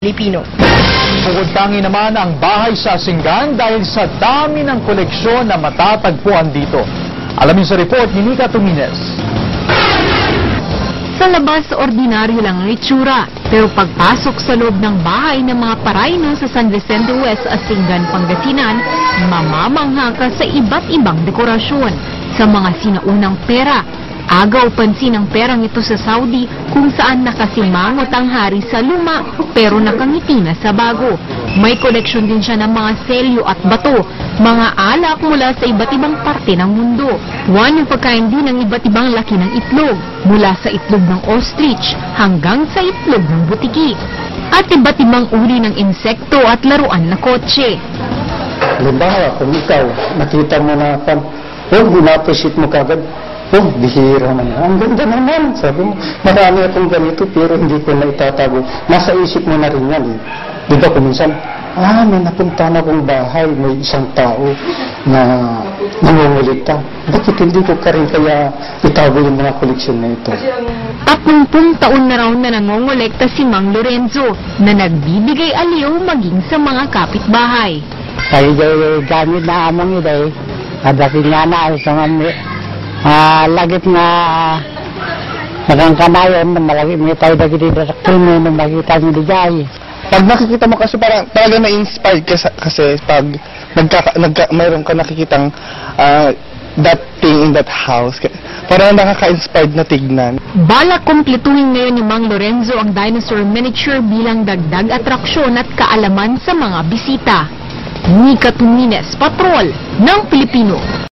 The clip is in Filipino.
Pilipino. Bukod tangi naman ang bahay sa Singan dahil sa dami ng koleksyon na matatagpuan dito. Alamin sa report ni Nika Tumines. Sa labas, ordinaryo lang ang itsura. Pero pagpasok sa loob ng bahay ng mga parayno sa San Vicente West, Asingan, Pangasinan, mamamangha ka sa iba't ibang dekorasyon. Sa mga sinaunang pera, agaw pansin ang perang ito sa Saudi kung saan nakasimangot ang hari sa luma pero nakangiti na sa bago. May koleksyon din siya ng mga selyo at bato, mga alak mula sa iba't ibang parte ng mundo. One yung pagkain din ng iba't ibang laki ng itlog, mula sa itlog ng ostrich hanggang sa itlog ng butiki. At iba't ibang uri ng insekto at laruan na kotse. Halimbawa, kung ikaw, nakita mo na pan, oh, na-appreciate mo kagad, oh, bihira man. Ang ganda naman. Sabi mo, marami akong ganito pero hindi ko na itatago. Nasa isip mo na rin yan. Eh. Di ba kung minsan, ah, may napunta na akong bahay, may isang tao na nangungulita. Bakit hindi ko ka rin kaya itago yung mga koleksyon na ito? Tapumpung taon na raw na nangongolekta si Mang Lorenzo na nagbibigay aliw maging sa mga kapitbahay. Kaya day gamit na among iday, adating nga na ay sa mga ah, lagit nga nakang kanayon na malagi may tayo gini sa krimen na makita niyo di jay. Pag nakikita mo kasi parang talaga na-inspired ka kasi pag nagka, nagka, mayroon ka nakikitang ah, that thing in that house. Ka- Parang nakaka-inspired na tignan. Balak kumpletuhin ngayon ni Mang Lorenzo ang dinosaur miniature bilang dagdag atraksyon at kaalaman sa mga bisita. Nika Tumines, Patrol ng Pilipino.